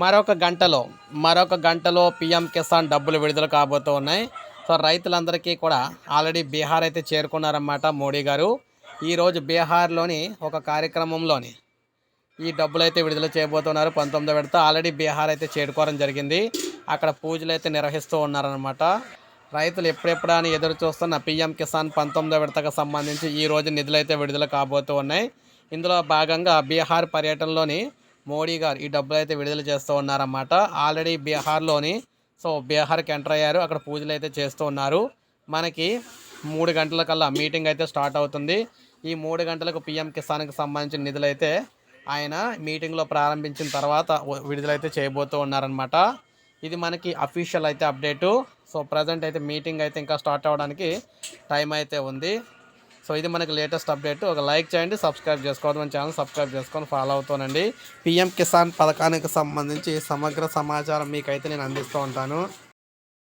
మరొక గంటలో మరొక గంటలో పిఎం కిసాన్ డబ్బులు విడుదల కాబోతూ ఉన్నాయి సో రైతులందరికీ కూడా ఆల్రెడీ బీహార్ అయితే చేరుకున్నారన్నమాట మోడీ గారు. ఈరోజు బీహార్లోని ఒక కార్యక్రమంలోని ఈ డబ్బులు అయితే విడుదల చేయబోతున్నారు. పంతొమ్మిదో విడత ఆల్రెడీ బీహార్ అయితే చేరుకోవడం జరిగింది. అక్కడ పూజలు అయితే నిర్వహిస్తూ ఉన్నారనమాట రైతులు ఎప్పుడెప్పుడా అని ఎదురు చూస్తున్న పిఎం కిసాన్ పంతొమ్మిదో విడతకు సంబంధించి ఈ రోజు నిధులు అయితే విడుదల కాబోతూ ఉన్నాయి ఇందులో భాగంగా బీహార్ పర్యటనలోని మోడీ గారు ఈ డబ్బులు అయితే విడుదల చేస్తూ ఉన్నారన్నమాట. ఆల్రెడీ బీహార్లోని సో బీహార్కి ఎంటర్ అయ్యారు. అక్కడ పూజలు అయితే చేస్తూ ఉన్నారు. మనకి మూడు గంటల కల్లా మీటింగ్ అయితే స్టార్ట్ అవుతుంది. ఈ మూడు గంటలకు పిఎం కిసాన్కి సంబంధించిన నిధులు అయితే ఆయన మీటింగ్లో ప్రారంభించిన తర్వాత విడుదలైతే చేయబోతూ ఉన్నారనమాట ఇది మనకి అఫీషియల్ అయితే అప్డేటు. సో ప్రజెంట్ అయితే మీటింగ్ అయితే ఇంకా స్టార్ట్ అవ్వడానికి టైం అయితే ఉంది. సో ఇది మనకి లేటెస్ట్ అప్డేట్. ఒక లైక్ చేయండి సబ్స్క్రైబ్ చేసుకోవద్దు మన ఛానల్ సబ్స్క్రైబ్ చేసుకొని ఫాలో అవుతానండి పిఎం కిసాన్ పథకానికి సంబంధించి సమగ్ర సమాచారం మీకైతే నేను అందిస్తూ ఉంటాను.